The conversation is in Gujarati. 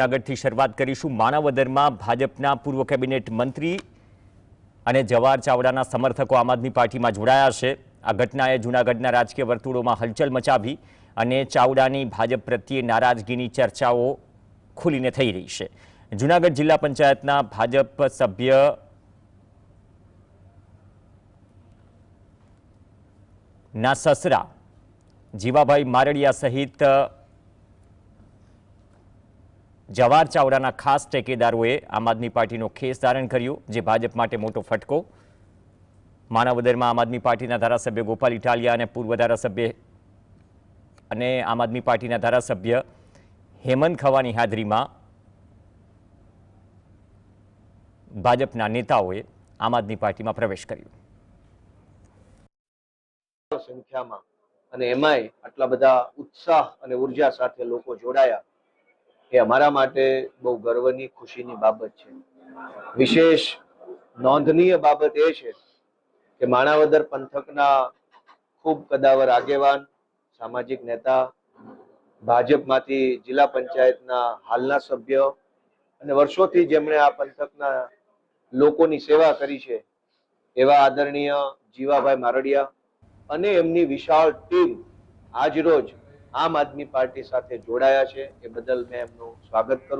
જૂનાગઢથી શરૂઆત કરીશું. માણાવદરમાં ભાજપના પૂર્વ કેબિનેટ મંત્રી અને જવાહર ચાવડાના સમર્થકો આમ આદમી પાર્ટીમાં જોડાયા છે. આ ઘટનાએ જૂનાગઢના રાજકીય વર્તુળોમાં હલચલ મચાવી અને ચાવડાની ભાજપ પ્રત્યે નારાજગીની ચર્ચાઓ ખુલીને થઈ રહી છે. જૂનાગઢ જિલ્લા પંચાયતના ભાજપ સભ્ય ના સસરા જીવાભાઈ મારડિયા સહિત જવાહર ચાવડાના ખાસ ટેકેદારોએ આમ આદમી પાર્ટીનો ખેસ ધારણ કર્યો, જે ભાજપ માટે મોટો ફટકો. માનવદરમાં આમ આદમી પાર્ટીના ધારાસભ્ય ગોપાલ ઇટાલિયા અને પૂર્વ ધારાસભ્ય અને આમ આદમી પાર્ટીના ધારાસભ્ય હેમંત ખવાની હાજરીમાં ભાજપના નેતાઓએ આમ આદમી પાર્ટીમાં પ્રવેશ કર્યો. સંખ્યામાં અને એમાંય આટલા બધા ઉત્સાહ અને ઊર્જા સાથે લોકો જોડાયા. એ અમારા માટે બહુ ગર્વની, ખુશીની બાબત છે. વિશેષ નોંધનીય બાબત એ છે કે માણાવદર પંથકના ખૂબ કદાવર આગેવાન, સામાજિક નેતા, ભાજપમાંથી જિલ્લા પંચાયતના હાલના સભ્ય અને વર્ષોથી જેમણે આ પંથકના લોકોની સેવા કરી છે, એવા આદરણીય જીવાભાઈ મારડિયા અને એમની વિશાળ ટીમ આજ રોજ આમ આદમી પાર્ટી સાથે જોડાયા છે. એ બદલ મેં એમનું સ્વાગત કરું